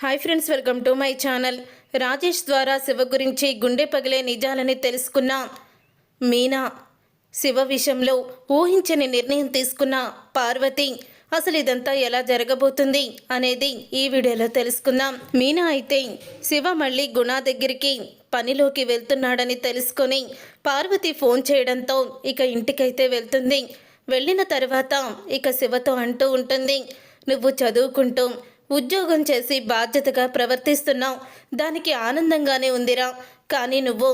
Hi friends welcome to my channel. Rajesh ద్వారా శివ గురించి గుండె పగిలే నిజాలని తెలుసుకున్న మీనా. శివ విషయంలో ఊహించని నిర్ణయం తీసుకున్న పార్వతి అసలు ఇదంతా ఎలా జరగబోతుంది? అనేది ఈ వీడియోలో తెలుసుకుందాం. మీనా అయితే శివ మళ్ళీ గుణ దగ్గరికి పనిలోకి వెళ్తున్నాడని తెలుసుకొని పార్వతి ఫోన్ చేయడంతో ఇక ఇంటికైతే వెళ్తుంది. వెళ్ళిన తర్వాత ఇక శివతో అంటూ ఉంటుంది నువ్వు చదువుకుంటూ ఉద్యోగం చేసి బాధ్యతగా ప్రవర్తిస్తున్నావు. దానికి ఆనందంగానే ఉందిరా. కానీ నువ్వు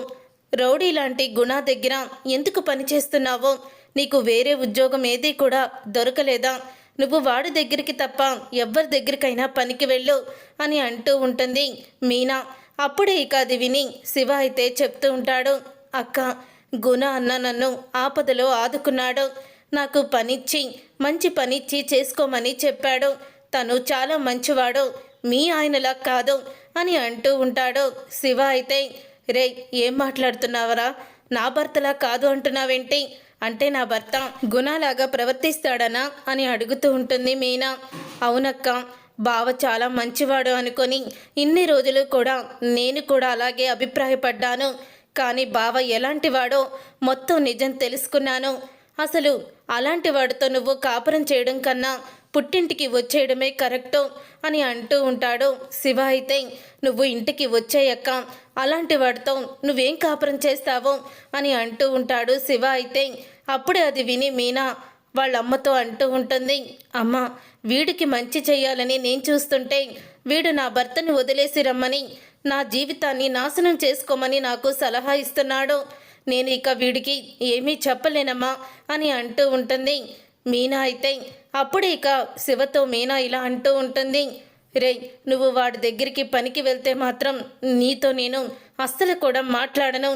రౌడీ లాంటి గుణ దగ్గర ఎందుకు పనిచేస్తున్నావో నీకు వేరే ఉద్యోగం ఏదీ కూడా దొరకలేదా? నువ్వు వాడి దగ్గరికి తప్ప ఎవ్వరి దగ్గరికైనా పనికి వెళ్ళు అని అంటూ ఉంటుంది మీనా. అప్పుడే ఇక అది విని శివ అయితే చెప్తూ ఉంటాడు అక్క గుణ అన్న నన్ను ఆపదలో ఆదుకున్నాడు. నాకు పనిచ్చి మంచి పనిచ్చి చేసుకోమని చెప్పాడు. తను చాలా మంచివాడు మీ ఆయనలా కాదు అని అంటూ ఉంటాడు. శివ అయితే రే ఏం మాట్లాడుతున్నావరా? నా భర్తలా కాదు అంటున్నావేంటి? అంటే నా భర్త గుణాలాగా ప్రవర్తిస్తాడనా? అని అడుగుతూ ఉంటుంది మీనా. అవునక్క బావ చాలా మంచివాడు అనుకొని ఇన్ని రోజులు కూడా నేను కూడా అలాగే అభిప్రాయపడ్డాను. కానీ బావ ఎలాంటివాడో మొత్తం నిజం తెలుసుకున్నాను. అసలు అలాంటి వాడితో నువ్వు కాపురం చేయడం కన్నా పుట్టింటికి వచ్చేయడమే కరెక్టు అని అంటూ ఉంటాడు. శివ అయితే నువ్వు ఇంటికి వచ్చేయక్క. అలాంటి వాడితో నువ్వేం కాపురం చేస్తావో? అని అంటూ ఉంటాడు శివ అయితే. అప్పుడే అది విని మీనా వాళ్ళ అమ్మతో అంటూ ఉంటుంది అమ్మ వీడికి మంచి చేయాలని నేను చూస్తుంటే వీడు నా భర్తను వదిలేసి రమ్మని నా జీవితాన్ని నాశనం చేసుకోమని నాకు సలహా ఇస్తున్నాడు. నేను ఇక వీడికి ఏమీ చెప్పలేనమ్మా అని అంటూ ఉంటుంది. మీనా అయితే అప్పుడే ఇక శివతో మీనా ఇలా అంటూ ఉంటుంది. రే నువ్వు వాడి దగ్గరికి పనికి వెళ్తే మాత్రం నీతో నేను అస్సలు కూడా మాట్లాడను.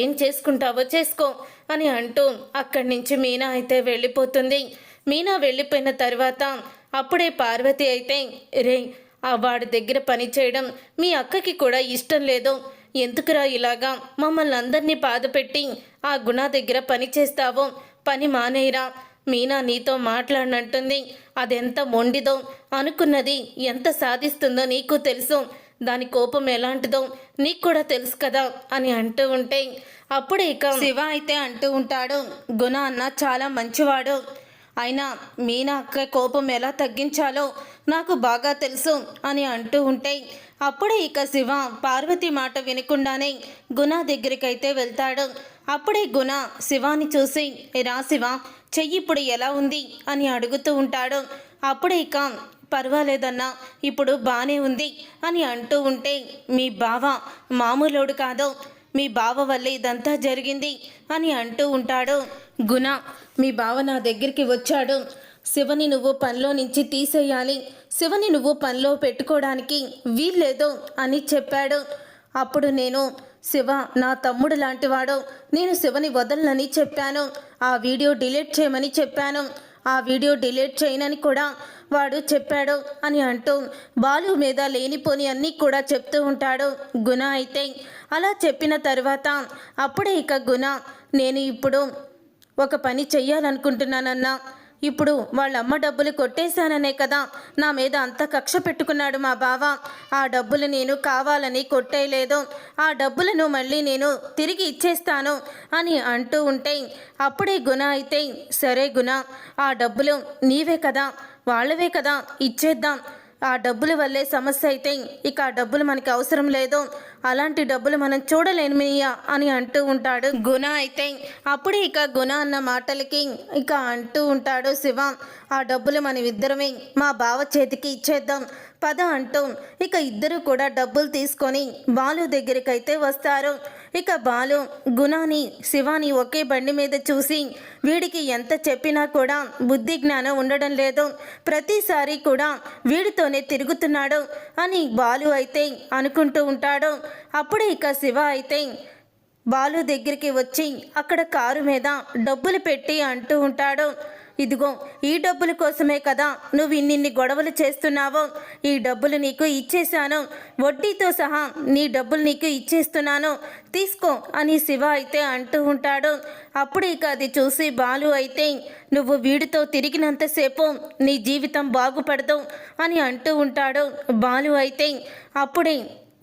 ఏం చేసుకుంటావో చేసుకో అని అంటూ అక్కడి నుంచి మీనా అయితే వెళ్ళిపోతుంది. మీనా వెళ్ళిపోయిన తర్వాత అప్పుడే పార్వతి అయితే రే ఆ వాడి దగ్గర పని చేయడం మీ అక్కకి కూడా ఇష్టం లేదు. ఎందుకురా ఇలాగా? మమ్మల్ని అందరినీ బాధపెట్టి ఆ గుణ దగ్గర పని చేస్తావో. పని మానేయరా. మీనా నీతో మాట్లాడినట్టుంది. అదెంత మొండిదో అనుకున్నది ఎంత సాధిస్తుందో నీకు తెలుసు. దాని కోపం ఎలాంటిదో నీకు కూడా తెలుసు కదా అని అంటూ ఉంటే. అప్పుడే ఇక శివ అయితే అంటూ ఉంటాడు గుణ అన్న చాలా మంచివాడు. అయినా మీనా అక్క కోపం ఎలా తగ్గించాలో నాకు బాగా తెలుసు అని అంటూ ఉంటే. అప్పుడే ఇక శివ పార్వతి మాట వినకుండానే గుణ దగ్గరికైతే వెళ్తాడు. అప్పుడే గుణ శివాని చూసి రా శివ చెయ్యి ఇప్పుడు ఎలా ఉంది? అని అడుగుతూ ఉంటాడు. అప్పుడే ఇక పర్వాలేదన్నా ఇప్పుడు బాగానే ఉంది అని అంటూ ఉంటే మీ బావ మామూలోడు కాదు మీ బావ వల్ల ఇదంతా జరిగింది అని అంటూ ఉంటాడు. గుణ మీ బావ నా దగ్గరికి వచ్చాడు. శివని నువ్వు పనిలో నుంచి తీసేయాలి. శివని నువ్వు పనిలో పెట్టుకోవడానికి వీల్లేదు అని చెప్పాడు. అప్పుడు నేను శివ నా తమ్ముడు లాంటివాడు. నేను శివని వదలనని చెప్పాను. ఆ వీడియో డిలీట్ చేయమని చెప్పాను. ఆ వీడియో డిలీట్ చేయనని కూడా వాడు చెప్పాడు అని అంటూ బాలు మీద లేనిపోని అన్నీ కూడా చెప్తూ ఉంటాడు. గుణ అయితే అలా చెప్పిన తర్వాత అప్పుడే ఇక గుణ నేను ఇప్పుడు ఒక పని చెయ్యాలనుకుంటున్నానన్నా. ఇప్పుడు వాళ్ళ అమ్మ డబ్బులు కొట్టేశాననే కదా నా మీద అంత కక్ష పెట్టుకున్నాడు మా బావ. ఆ డబ్బులు నేను కావాలని కొట్టేయలేదు. ఆ డబ్బులను మళ్ళీ నేను తిరిగి ఇచ్చేస్తాను అని అంటూ ఉంటే అప్పుడే గుణ అయితే సరే గుణ. ఆ డబ్బులు నీవే కదా వాళ్ళవే కదా ఇచ్చేద్దాం. ఆ డబ్బుల వల్లే సమస్య అయితే ఇక ఆ డబ్బులు మనకి అవసరం లేదు. అలాంటి డబ్బులు మనం చూడలేనియా అని అంటూ ఉంటాడు గుణ అయితే. అప్పుడు ఇక గుణ అన్న మాటలకి ఇక అంటూ ఉంటాడు శివ. ఆ డబ్బులు మనం ఇద్దరమే మా బావ చేతికి ఇచ్చేద్దాం పద అంటూ ఇక ఇద్దరు కూడా డబ్బులు తీసుకొని బాలు దగ్గరికైతే వస్తారు. ఇక బాలు గుణాని శివాని ఒకే బండి మీద చూసి వీడికి ఎంత చెప్పినా కూడా బుద్ధి జ్ఞానం ఉండడం లేదు. ప్రతిసారి కూడా వీడితోనే తిరుగుతున్నాడు అని బాలు అయితే అనుకుంటూ ఉంటాడు. అప్పుడే ఇక శివ అయితే బాలు దగ్గరికి వచ్చి అక్కడ కారు మీద డబ్బులు పెట్టి అంటూ ఉంటాడు. ఇదిగో ఈ డబ్బుల కోసమే కదా నువ్వు ఇన్నిన్ని గొడవలు చేస్తున్నావు. ఈ డబ్బులు నీకు ఇచ్చేశాను. వడ్డీతో సహా నీ డబ్బులు నీకు ఇచ్చేస్తున్నాను. తీసుకో అని శివ అయితే అంటూ ఉంటాడు. అప్పుడు ఇక అది చూసి బాలు అయితే నువ్వు వీడితో తిరిగినంతసేపు నీ జీవితం బాగుపడదు అని అంటూ ఉంటాడు బాలు అయితే. అప్పుడే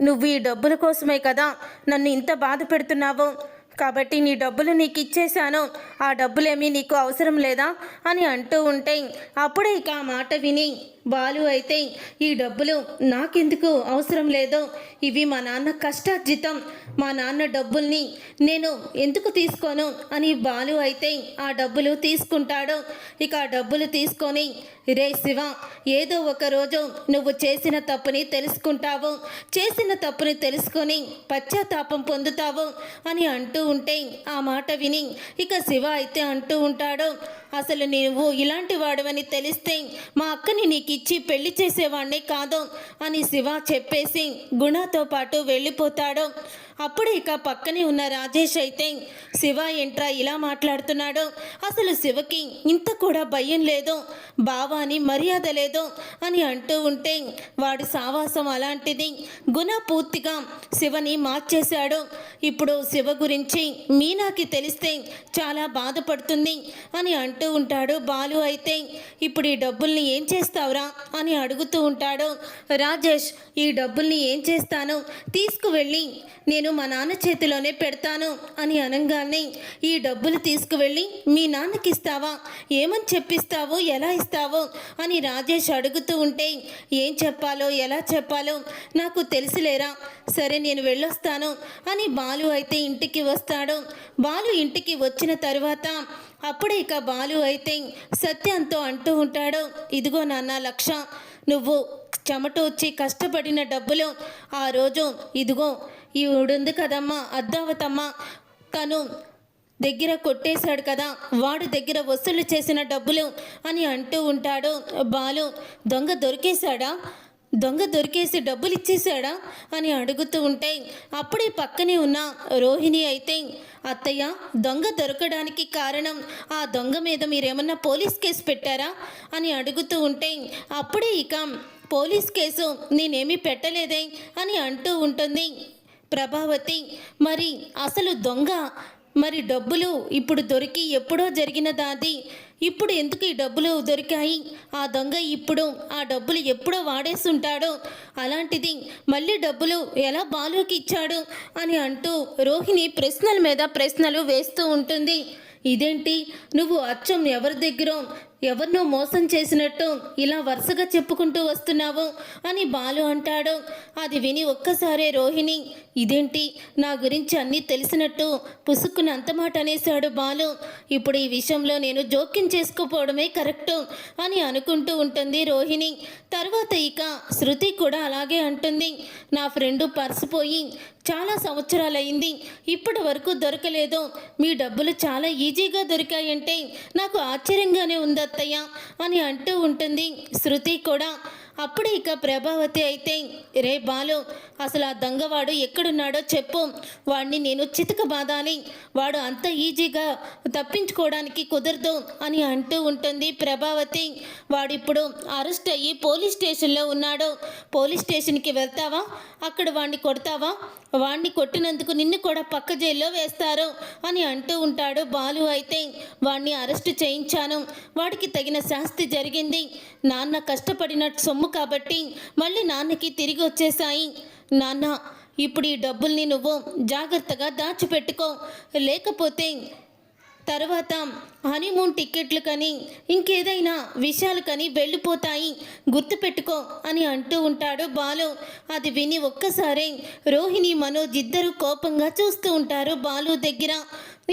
నువ్వు ఈ డబ్బుల కోసమే కదా నన్ను ఇంత బాధ పెడుతున్నావు. కాబట్టి నీ డబ్బులు నీకు ఇచ్చేశాను ఆ డబ్బులేమీ నీకు అవసరం లేదా? అని అంటూ ఉంటే అప్పుడే ఇక ఆ మాట విని బాలు అయితే ఈ డబ్బులు నాకెందుకు అవసరం లేదు? ఇవి మా నాన్న కష్టార్జితం. మా నాన్న డబ్బుల్ని నేను ఎందుకు తీసుకోను? అని బాలు అయితే ఆ డబ్బులు తీసుకుంటాడు. ఇక ఆ డబ్బులు తీసుకొని రే శివ ఏదో ఒక రోజు నువ్వు చేసిన తప్పుని తెలుసుకుంటావు. చేసిన తప్పుని తెలుసుకొని పశ్చాత్తాపం పొందుతావు అని అంటూ ఉంటే ఆ మాట విని ఇక శివ అయితే అంటూ ఉంటాడు. అసలు నువ్వు ఇలాంటి వాడవని తెలిస్తే మా అక్కని నీకు ఇచ్చి పెళ్ళి చేసేవాడిని కాదు అని శివ చెప్పేసి గుణతో పాటు వెళ్ళిపోతాడు. అప్పుడు ఇక పక్కనే ఉన్న రాజేష్ అయితే శివ ఏంట్రా ఇలా మాట్లాడుతున్నాడు? అసలు శివకి ఇంత కూడా భయం లేదు. బావాని మర్యాద లేదు అని అంటూ ఉంటే వాడి సావాసం అలాంటిది. గుణ పూర్తిగా శివని మార్చేశాడు. ఇప్పుడు శివ గురించి మీనాకి తెలిస్తే చాలా బాధపడుతుంది అని అంటూ ఉంటాడు బాలు అయితే. ఇప్పుడు ఈ డబ్బుల్ని ఏం చేస్తావురా అని అడుగుతూ ఉంటాడు. రాజేష్ ఈ డబ్బుల్ని ఏం చేస్తాను? తీసుకువెళ్ళి నేను నేను మా నాన్న చేతిలోనే పెడతాను అని అనగానే ఈ డబ్బులు తీసుకువెళ్ళి మీ నాన్నకి ఇస్తావా ఏమని చెప్పిస్తావో? ఎలా ఇస్తావో? అని రాజేష్ అడుగుతూ ఉంటే ఏం చెప్పాలో? ఎలా చెప్పాలో? నాకు తెలిసిలేరా. సరే నేను వెళ్ళొస్తాను అని బాలు అయితే ఇంటికి వస్తాడు. బాలు ఇంటికి వచ్చిన తర్వాత అప్పుడే ఇక బాలు అయితే సత్యంతో అంటూ ఉంటాడు ఇదిగో నాన్న లక్ష నువ్వు చెమట వచ్చి కష్టపడిన డబ్బులు ఆ రోజు ఇదిగో ఈవిడుంది కదమ్మా అద్దావతమ్మ. తను దగ్గర కొట్టేశాడు కదా వాడు దగ్గర వసూలు చేసిన డబ్బులు అని అంటూ ఉంటాడు. బాలు దొంగ దొరికేశాడా? దొంగ దొరికేసి డబ్బులు ఇచ్చేశాడా? అని అడుగుతూ ఉంటే అప్పుడే పక్కనే ఉన్న రోహిణి అయితే అత్తయ్య దొంగ దొరకడానికి కారణం ఆ దొంగ మీద మీరేమన్నా పోలీస్ కేసు పెట్టారా? అని అడుగుతూ ఉంటే అప్పుడే ఇక పోలీస్ కేసు నేనేమీ పెట్టలేదే అని అంటూ ఉంటుంది. ప్రభావతి మరి అసలు దొంగ మరి డబ్బులు ఇప్పుడు దొరికి ఎప్పుడో జరిగిన దాది ఇప్పుడు ఎందుకు ఈ డబ్బులు దొరికాయి? ఆ దొంగ ఇప్పుడు ఆ డబ్బులు ఎప్పుడో వాడేసుంటాడు. అలాంటిది మళ్ళీ డబ్బులు ఎలా బాలుకి ఇచ్చాడు అని అంటూ రోహిణి ప్రశ్నల మీద ప్రశ్నలు వేస్తూ ఉంటుంది. ఇదేంటి? నువ్వు అచ్చం ఎవరి దగ్గర ఎవరినో మోసం చేసినట్టు ఇలా వరుసగా చెప్పుకుంటూ వస్తున్నావు అని బాలు అంటాడు. అది విని ఒక్కసారే రోహిణి ఇదేంటి? నా గురించి అన్నీ తెలిసినట్టు పుసుక్కుని అంత మాట అనేశాడు బాలు. ఇప్పుడు ఈ విషయంలో నేను జోక్యం చేసుకోపోవడమే కరెక్టు అని అనుకుంటూ ఉంటుంది రోహిణి. తర్వాత ఇక శృతి కూడా అలాగే అంటుంది. నా ఫ్రెండు పర్సు పోయి చాలా సంవత్సరాలైంది ఇప్పటి వరకు దొరకలేదు. మీ డబ్బులు చాలా ఈజీగా దొరికాయంటే నాకు ఆశ్చర్యంగానే ఉంది అత్తయ్య అని అంటూ ఉంటుంది. శృతి కూడా అప్పుడు ఇక ప్రభావతి అయితే రే బాలు అసలు ఆ దొంగవాడు ఎక్కడున్నాడో చెప్పు. వాడిని నేను చితక బాధాలి వాడు అంత ఈజీగా తప్పించుకోవడానికి కుదరదు అని అంటూ ఉంటుంది ప్రభావతి. వాడిప్పుడు అరెస్ట్ అయ్యి పోలీస్ స్టేషన్లో ఉన్నాడు. పోలీస్ స్టేషన్కి వెళ్తావా? అక్కడ వాడిని కొడతావా? వాడిని కొట్టినందుకు నిన్ను కూడా పక్క జైల్లో వేస్తారు అని అంటూ ఉంటాడు బాలు అయితే. వాడిని అరెస్ట్ చేయించాను. వాడికి తగిన శాస్తి జరిగింది. నాన్న కష్టపడిన సొమ్ము కాబట్టి మళ్ళీ నాన్నకి తిరిగి వచ్చేసాయి నాన్న ఇప్పుడు ఈ డబ్బుల్ని నువ్వు జాగ్రత్తగా దాచిపెట్టుకో. లేకపోతే తర్వాత హనీమూన్ టికెట్లు కానీ ఇంకేదైనా విషయాలు కానీ వెళ్ళిపోతాయి. గుర్తుపెట్టుకో అని అంటూ ఉంటాడు బాలు. అది విని ఒక్కసారి రోహిణి మనోజ్ ఇద్దరు కోపంగా చూస్తూ ఉంటారు బాలు దగ్గర.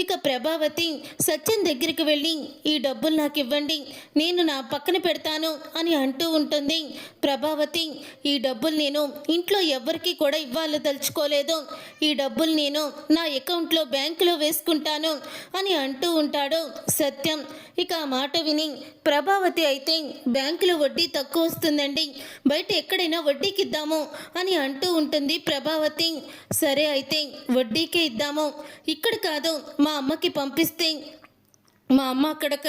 ఇక ప్రభావతి సత్యం దగ్గరికి వెళ్ళి ఈ డబ్బులు నాకు ఇవ్వండి నేను నా పక్కన పెడతాను అని అంటూ ఉంటుంది. ప్రభావతి ఈ డబ్బులు నేను ఇంట్లో ఎవ్వరికి కూడా ఇవ్వాలో తలుచుకోలేదు. ఈ డబ్బులు నేను నా అకౌంట్లో బ్యాంకులో వేసుకుంటాను అని అంటూ ఉంటాడు సత్యం. ఇక ఆ మాట విని ప్రభావతి అయితే బ్యాంకులో వడ్డీ తక్కువ వస్తుందండి బయట ఎక్కడైనా వడ్డీకి ఇద్దాము అని అంటూ ఉంటుంది ప్రభావతి. సరే అయితే వడ్డీకే ఇద్దాము. ఇక్కడ కాదు మా అమ్మకి పంపిస్తే మా అమ్మ అక్కడక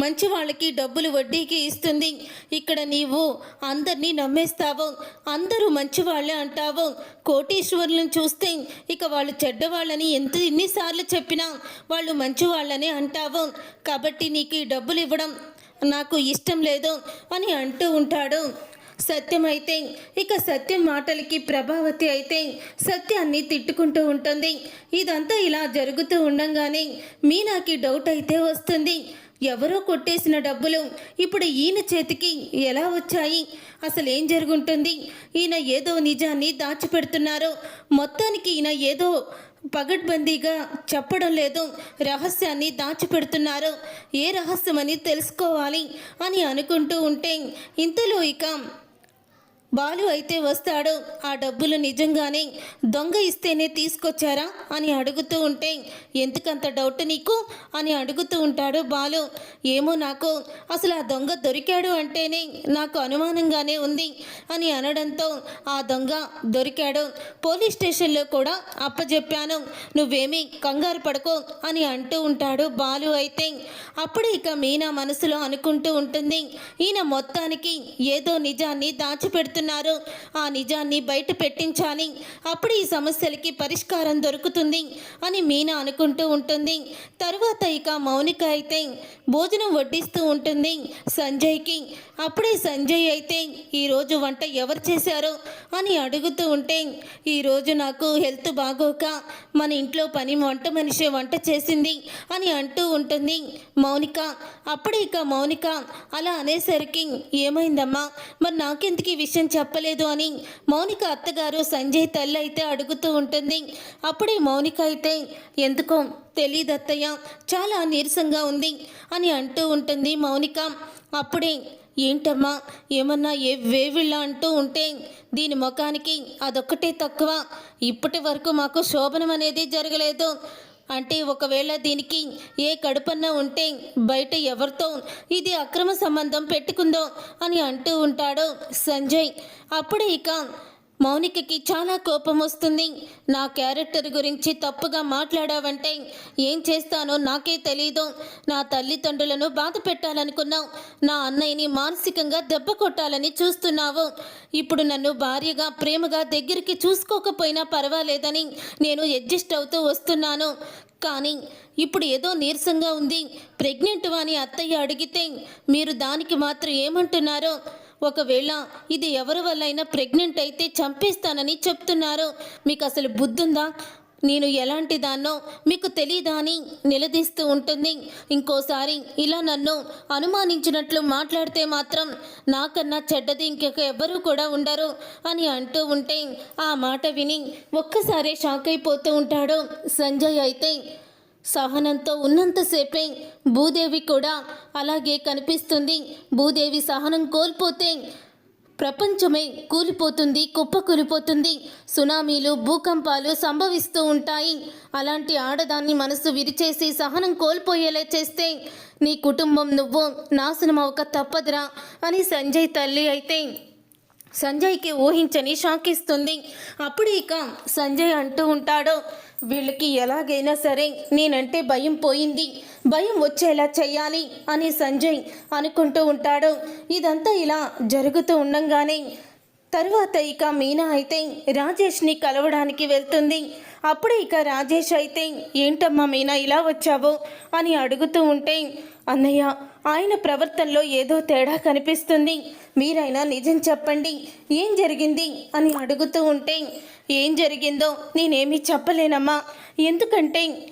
మంచి వాళ్ళకి డబ్బులు వడ్డీకి ఇస్తుంది. ఇక్కడ నీవు అందరినీ నమ్మేస్తావు. అందరూ మంచి వాళ్ళే అంటావు. కోటీశ్వరులను చూస్తే ఇక వాళ్ళు చెడ్డవాళ్ళని ఎంత ఎన్నిసార్లు చెప్పినా వాళ్ళు మంచి వాళ్ళని అంటావు. కాబట్టి నీకు ఈ డబ్బులు ఇవ్వడం నాకు ఇష్టం లేదు అని అంటూ ఉంటాడు. సత్యమైతే ఇక సత్యం మాటలకి ప్రభావతి అయితే సత్యాన్ని తిట్టుకుంటూ ఉంటుంది. ఇదంతా ఇలా జరుగుతూ ఉండంగానే మీనాకి డౌట్ అయితే వస్తుంది. ఎవరో కొట్టేసిన డబ్బులు ఇప్పుడు ఈయన చేతికి ఎలా వచ్చాయి? అసలు ఏం జరుగుంటుంది? ఈయన ఏదో నిజాన్ని దాచిపెడుతున్నారు మొత్తానికి ఈయన ఏదో పగడ్బందీగా చెప్పడం లేదు రహస్యాన్ని దాచిపెడుతున్నారు ఏ రహస్యమని తెలుసుకోవాలి అని అనుకుంటూ ఉంటే ఇంతలో ఇక బాలు అయితే వస్తాడు. ఆ డబ్బులు నిజంగానే దొంగ ఇస్తేనే తీసుకొచ్చారా? అని అడుగుతూ ఉంటే ఎందుకంత డౌట్ నీకు? అని అడుగుతూ ఉంటాడు బాలు. ఏమో నాకు అసలు ఆ దొంగ దొరికాడు అంటేనే నాకు అనుమానంగానే ఉంది అని అనడంతో ఆ దొంగ దొరికాడు. పోలీస్ స్టేషన్లో కూడా అప్పచెప్పాను నువ్వేమీ కంగారు పడుకో అని అంటూ ఉంటాడు బాలు అయితే. అప్పుడు ఇక మీనా మనసులో అనుకుంటూ ఉంటుంది ఈయన మొత్తానికి ఏదో నిజాన్ని దాచిపెడుతున్నారు ఆ నిజాన్ని బయట పెట్టించాలి. అప్పుడు ఈ సమస్యలకి పరిష్కారం దొరుకుతుంది అని మీనా అనుకుంటూ ఉంటుంది. తరువాత ఇక మౌనిక అయితే భోజనం వడ్డిస్తూ ఉంటుంది సంజయ్కి. అప్పుడే సంజయ్ అయితే ఈరోజు వంట ఎవరు చేశారో? అని అడుగుతూ ఉంటే ఈరోజు నాకు హెల్త్ బాగోక మన ఇంట్లో పని వంట మనిషి వంట చేసింది అని అంటూ ఉంటుంది మౌనిక. అప్పుడే ఇక మౌనిక అలా అనేసరికి ఏమైందమ్మా? మరి నాకెందుకు ఈ విషయం చెప్పలేదు అని మౌనిక అత్తగారు సంజయ్ తల్లి అయితే అడుగుతూ ఉంటుంది. అప్పుడే మౌనిక అయితే ఎందుకో తెలియదు అత్తయ్య చాలా నీరసంగా ఉంది అని అంటూ ఉంటుంది మౌనిక. అప్పుడే ఏంటమ్మా ఏమన్నా ఏ వేవిళ్ళ అంటూ ఉంటే దీని ముఖానికి అదొక్కటే తక్కువ. ఇప్పటి వరకు మాకు శోభనం అనేది జరగలేదు. అంటే ఒకవేళ దీనికి ఏ కడుపన్న ఉంటే బయట ఎవరితో ఇది అక్రమ సంబంధం పెట్టుకుందో అని అంటూ ఉంటాడు సంజయ్. అప్పుడు ఇక మౌనికకి చాలా కోపం వస్తుంది. నా క్యారెక్టర్ గురించి తప్పుగా మాట్లాడావంటే ఏం చేస్తానో నాకే తెలీదు. నా తల్లిదండ్రులను బాధ పెట్టాలనుకున్నావు. నా అన్నయ్యని మానసికంగా దెబ్బ కొట్టాలని చూస్తున్నావు. ఇప్పుడు నన్ను భార్యగా ప్రేమగా దగ్గరికి చూసుకోకపోయినా పర్వాలేదని నేను అడ్జస్ట్ అవుతూ వస్తున్నాను. కానీ ఇప్పుడు ఏదో నీరసంగా ఉంది. ప్రెగ్నెంట్ అని అత్తయ్య అడిగితే మీరు దానికి మాత్రం ఏమంటున్నారో ఒకవేళ ఇది ఎవరి వల్ల అయినా ప్రెగ్నెంట్ అయితే చంపేస్తానని చెప్తున్నారు. మీకు అసలు బుద్ధుందా? నేను ఎలాంటి దాన్నో మీకు తెలియదా అని నిలదీస్తూ ఉంటుంది. ఇంకోసారి ఇలా నన్ను అనుమానించినట్లు మాట్లాడితే మాత్రం నాకన్నా చెడ్డది ఇంకొక ఎవరు కూడా ఉండరు అని అంటూ ఉంటే ఆ మాట విని ఒక్కసారే షాక్ అయిపోతూ ఉంటాడు. సంజయ్ అయితే సహనంతో ఉన్నంతసేపే భూదేవి కూడా అలాగే కనిపిస్తుంది. భూదేవి సహనం కోల్పోతే ప్రపంచమే కూలిపోతుంది కుప్ప కూలిపోతుంది సునామీలు భూకంపాలు సంభవిస్తూ ఉంటాయి. అలాంటి ఆడదాన్ని మనసు విరిచేసి సహనం కోల్పోయేలా చేస్తే నీ కుటుంబం నువ్వు నాశనం అవక తప్పదురా అని సంజయ్ తల్లి అయితే సంజయ్కి ఊహించని షాక్ ఇస్తుంది అప్పుడు ఇక సంజయ్ అంటూ ఉంటాడు వీళ్ళకి ఎలాగైనా సరే నేనంటే భయం పోయింది. భయం వచ్చేలా చెయ్యాలి అని సంజయ్ అనుకుంటూ ఉంటాడు. ఇదంతా ఇలా జరుగుతూ ఉండంగానే తరువాత ఇక మీనా అయితే రాజేష్ని కలవడానికి వెళ్తుంది. అప్పుడు ఇక రాజేష్ అయితే ఏంటమ్మా మీనా ఇలా వచ్చావు? అని అడుగుతూ ఉంటే అన్నయ్య ఆయన ప్రవర్తనలో ఏదో తేడా కనిపిస్తుంది. మీరైనా నిజం చెప్పండి. ఏం జరిగింది? అని అడుగుతూ ఉంటే ఏం జరిగిందో నేనేమీ చెప్పలేనమ్మా. ఎందుకంటే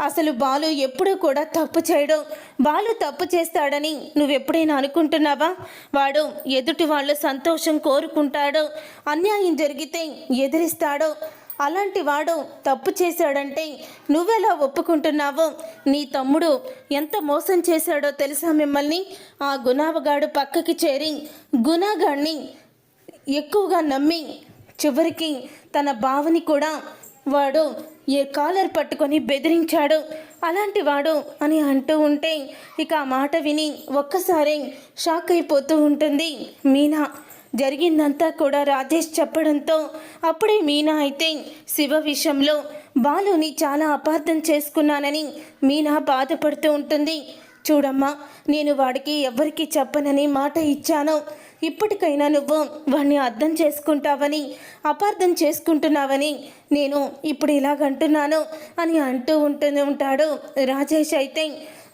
అసలు బాలు ఎప్పుడూ కూడా తప్పు చేయడం. బాలు తప్పు చేస్తాడని నువ్వెప్పుడైనా అనుకుంటున్నావా? వాడు ఎదుటి వాళ్ళ సంతోషం కోరుకుంటాడు. అన్యాయం జరిగితే ఎదిరిస్తాడు. అలాంటి వాడు తప్పు చేశాడంటే నువ్వెలా ఒప్పుకుంటున్నావో? నీ తమ్ముడు ఎంత మోసం చేశాడో తెలుసా మిమ్మల్ని? ఆ గుణావగాడు పక్కకి చేరి గుణాగాడిని ఎక్కువగా నమ్మి చివరికి తన బావని కూడా వాడు ఏ కాలర్ పట్టుకొని బెదిరించాడు. అలాంటి వాడు అని అంటూ ఉంటే ఇక ఆ మాట విని ఒక్కసారి షాక్ అయిపోతూ ఉంటుంది మీనా. జరిగిందంతా కూడా రాజేష్ చెప్పడంతో అప్పుడే మీనా అయితే శివ విషయంలో బాలుని చాలా అపార్థం చేసుకున్నానని మీనా బాధపడుతూ ఉంటుంది. చూడమ్మా నేను వాడికి ఎవరికి చెప్పనని మాట ఇచ్చాను. ఇప్పటికైనా నువ్వు వాడిని అర్థం చేసుకుంటావని అపార్థం చేసుకుంటున్నావని నేను ఇప్పుడు ఇలాగంటున్నాను అని అంటూ ఉంటుంది ఉంటాడు రాజేష్ అయితే.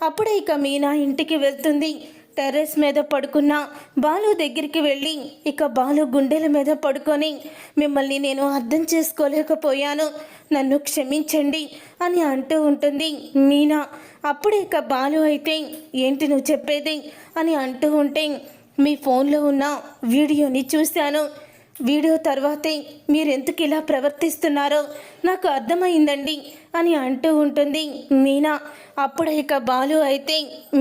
అప్పుడే ఇక మీనా ఇంటికి వెళ్తుంది. టెర్రస్ మీద పడుకున్న బాలు దగ్గరికి వెళ్ళి ఇక బాలు గుండెల మీద పడుకొని మిమ్మల్ని నేను అర్థం చేసుకోలేకపోయాను నన్ను క్షమించండి అని అంటూ ఉంటుంది మీనా. అప్పుడే ఇక బాలు అయితే ఏంటి నువ్వు చెప్పేది? అని అంటూ ఉంటే మీ ఫోన్లో ఉన్న వీడియోని చూశాను. వీడియో తర్వాతే మీరెందుకు ఇలా ప్రవర్తిస్తున్నారో నాకు అర్థమైందండి అని అంటూ ఉంటుంది మీనా. అప్పుడు ఇక బాలు అయితే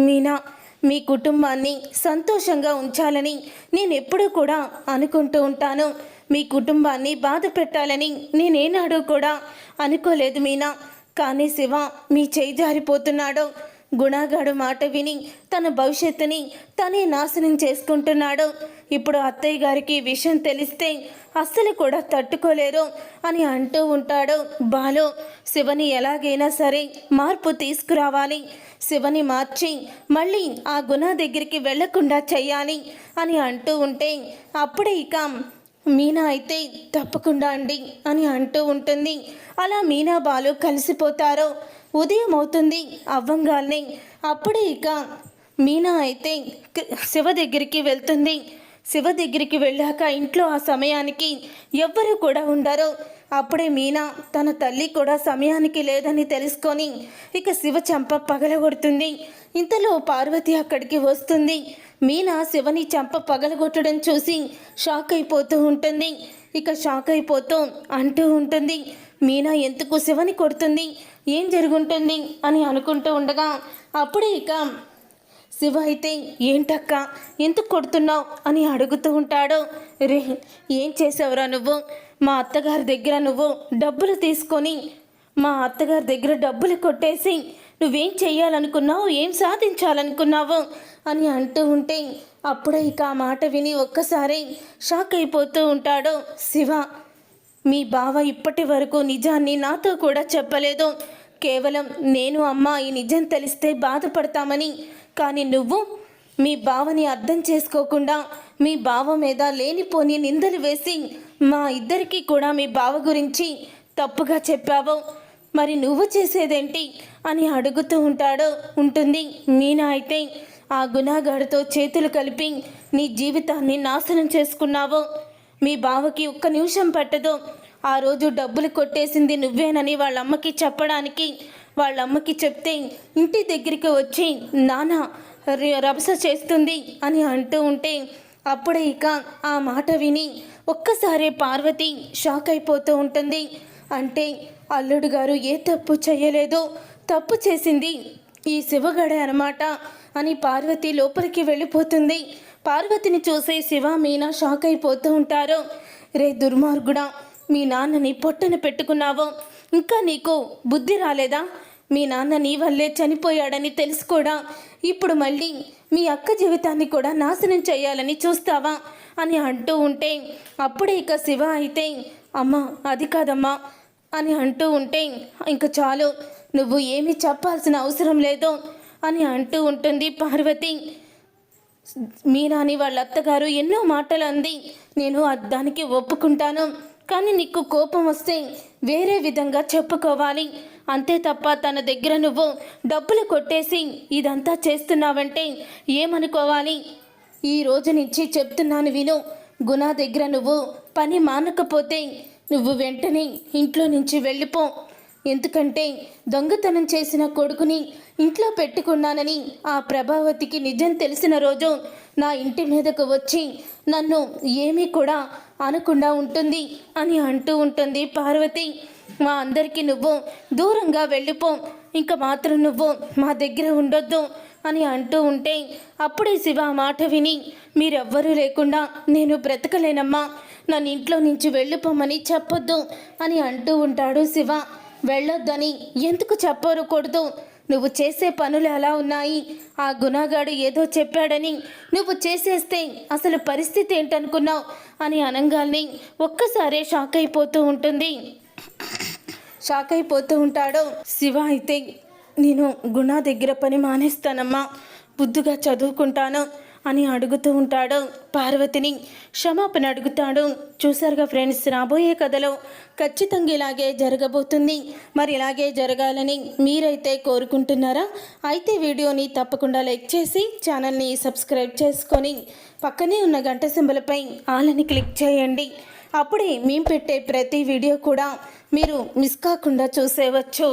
మీనా మీ కుటుంబాన్ని సంతోషంగా ఉంచాలని నేను ఎప్పుడూ కూడా అనుకుంటూ ఉంటాను. మీ కుటుంబాన్ని బాధ పెట్టాలని నేనేనాడు కూడా అనుకోలేదు మీనా. కానీ శివ మీ చేయి జారిపోతున్నాడు. గుణాగాడు మాట విని తన భవిష్యత్తుని తనే నాశనం చేసుకుంటున్నాడు. ఇప్పుడు అత్తయ్య గారికి విషయం తెలిస్తే అస్సలు కూడా తట్టుకోలేరు అని అంటూ ఉంటాడు. బాలు శివని ఎలాగైనా సరే మార్పు తీసుకురావాలి. శివని మార్చి మళ్ళీ ఆ గుణ దగ్గరికి వెళ్ళకుండా చెయ్యాలి అని అంటూ ఉంటే అప్పుడే ఇక మీనా అయితే తప్పకుండా అండి అని అంటూ ఉంటుంది. అలా మీనా బాలు కలిసిపోతారు. ఉదయం అవుతుంది అవ్వంగాల్ని అప్పుడే ఇక మీనా అయితే శివ దగ్గరికి వెళ్తుంది. శివ దగ్గరికి వెళ్ళాక ఇంట్లో ఆ సమయానికి ఎవ్వరూ కూడా ఉండరు. అప్పుడే మీనా తన తల్లి కూడా సమయానికి లేదని తెలుసుకొని ఇక శివ చంప పగలగొడుతుంది. ఇంతలో పార్వతి అక్కడికి వస్తుంది. మీనా శివని చంప పగలగొట్టడం చూసి షాక్ అయిపోతూ ఉంటుంది. ఇక షాక్ అయిపోతూ అంటూ ఉంటుంది. మీనా ఎందుకు శివని కొడుతుంది? ఏం జరుగుంటుంది? అని అనుకుంటూ ఉండగా అప్పుడే ఇక శివ అయితే ఏంటక్క? ఎందుకు కొడుతున్నావు? అని అడుగుతూ ఉంటాడు. రే ఏం చేసావురా నువ్వు? మా అత్తగారి దగ్గర నువ్వు డబ్బులు తీసుకొని మా అత్తగారి దగ్గర డబ్బులు కొట్టేసి నువ్వేం చేయాలనుకున్నావు ఏం సాధించాలనుకున్నావు? అని అంటూ ఉంటే అప్పుడే ఇక ఆ మాట విని ఒక్కసారి షాక్ అయిపోతూ ఉంటాడు శివ. మీ బావ ఇప్పటి వరకు నిజాన్ని నాతో కూడా చెప్పలేదు. కేవలం నేను అమ్మ ఈ నిజం తెలిస్తే బాధపడతామని. కానీ నువ్వు మీ బావని అర్థం చేసుకోకుండా మీ బావ మీద లేనిపోని నిందలు వేసి మా ఇద్దరికీ కూడా మీ బావ గురించి తప్పుగా చెప్పావు. మరి నువ్వు చేసేదేంటి అని అడుగుతూ ఉంటాడు. ఉంటుంది. మీనా అయితే ఆ గుణాగాడితో చేతులు కలిపి నీ జీవితాన్ని నాశనం చేసుకున్నావు. మీ బావకి ఒక్క నిమిషం పట్టదు. ఆ రోజు డబ్బులు కొట్టేసింది నువ్వేనని వాళ్ళ అమ్మకి చెప్పడానికి వాళ్ళ అమ్మకి చెప్తే ఇంటి దగ్గరికి వచ్చి నాన్న రభస చేస్తుంది అని అంటూ ఉంటే అప్పుడే ఇక ఆ మాట విని ఒక్కసారి పార్వతి షాక్ అయిపోతూ ఉంటుంది. అంటే అల్లుడు గారు ఏ తప్పు చేయలేదు. తప్పు చేసింది ఈ శివగడే అనమాట అని పార్వతి లోపలికి వెళ్ళిపోతుంది. పార్వతిని చూసే శివ మీనా షాక్ అయిపోతూ ఉంటారు. రే దుర్మార్గుడా మీ నాన్నని పొట్టన పెట్టుకున్నావు. ఇంకా నీకు బుద్ధి రాలేదా? మీ నాన్న నీ వల్లే చనిపోయాడని తెలుసుకోడా ఇప్పుడు మళ్ళీ మీ అక్క జీవితాన్ని కూడా నాశనం చేయాలని చూస్తావా? అని అంటూ ఉంటే అప్పుడే ఇక శివ అయితే అమ్మా అది కాదమ్మా అని అంటూ ఉంటే ఇంక చాలు నువ్వు ఏమీ చెప్పాల్సిన అవసరం లేదు అని అంటూ ఉంటుంది పార్వతి. మీనాని వాళ్ళ అత్తగారు ఎన్నో మాటలు అంది నేను దానికి ఒప్పుకుంటాను. కానీ నీకు కోపం వస్తే వేరే విధంగా చెప్పుకోవాలి. అంతే తప్ప తన దగ్గర నువ్వు డబ్బులు కొట్టేసి ఇదంతా చేస్తున్నావంటే ఏమనుకోవాలి? ఈ రోజు నుంచి చెప్తున్నాను విను. గుణ దగ్గర నువ్వు పని మానకపోతే నువ్వు వెంటనే ఇంట్లో నుంచి వెళ్ళిపో. ఎందుకంటే దొంగతనం చేసిన కొడుకుని ఇంట్లో పెట్టుకున్నానని ఆ ప్రభావతికి నిజం తెలిసిన రోజు నా ఇంటి మీదకు వచ్చి నన్ను ఏమీ కూడా అనకుండా ఉంటుంది అని అంటూ ఉంటుంది పార్వతి. మా అందరికీ నువ్వు దూరంగా వెళ్ళిపో ఇంకా మాత్రం నువ్వు మా దగ్గర ఉండొద్దు అని అంటూ ఉంటే అప్పుడే శివ మాట విని మీరెవ్వరూ లేకుండా నేను బ్రతకలేనమ్మా నన్ను ఇంట్లో నుంచి వెళ్ళిపోమని చెప్పొద్దు అని అంటూ ఉంటాడు శివ. వెళ్ళొద్దని ఎందుకు చెప్పరు కూడదు నువ్వు చేసే పనులు ఎలా ఉన్నాయి? ఆ గుణగాడు ఏదో చెప్పాడని నువ్వు చేసేస్తే అసలు పరిస్థితి ఏంటనుకున్నావు? అని అనంగాల్ని ఒక్కసారే షాక్ అయిపోతూ ఉంటుంది. షాక్ అయిపోతూ ఉంటాడు. శివ అయితే నేను గుణ దగ్గర పని మానేస్తానమ్మా. బుద్ధిగా చదువుకుంటాను. అని అడుగుతూ ఉంటాడు పార్వతిని. క్షమాపణ అడుగుతాడు. చూసారుగా ఫ్రెండ్స్ రాబోయే కథలో ఖచ్చితంగా ఇలాగే జరగబోతుంది. మరి ఇలాగే జరగాలని మీరైతే కోరుకుంటున్నారా? అయితే వీడియోని తప్పకుండా లైక్ చేసి ఛానల్ని సబ్స్క్రైబ్ చేసుకొని పక్కనే ఉన్న గంట సింబలపై ఆలని క్లిక్ చేయండి. అప్పుడే మేము పెట్టే ప్రతి వీడియో కూడా మీరు మిస్ కాకుండా చూసేవచ్చు.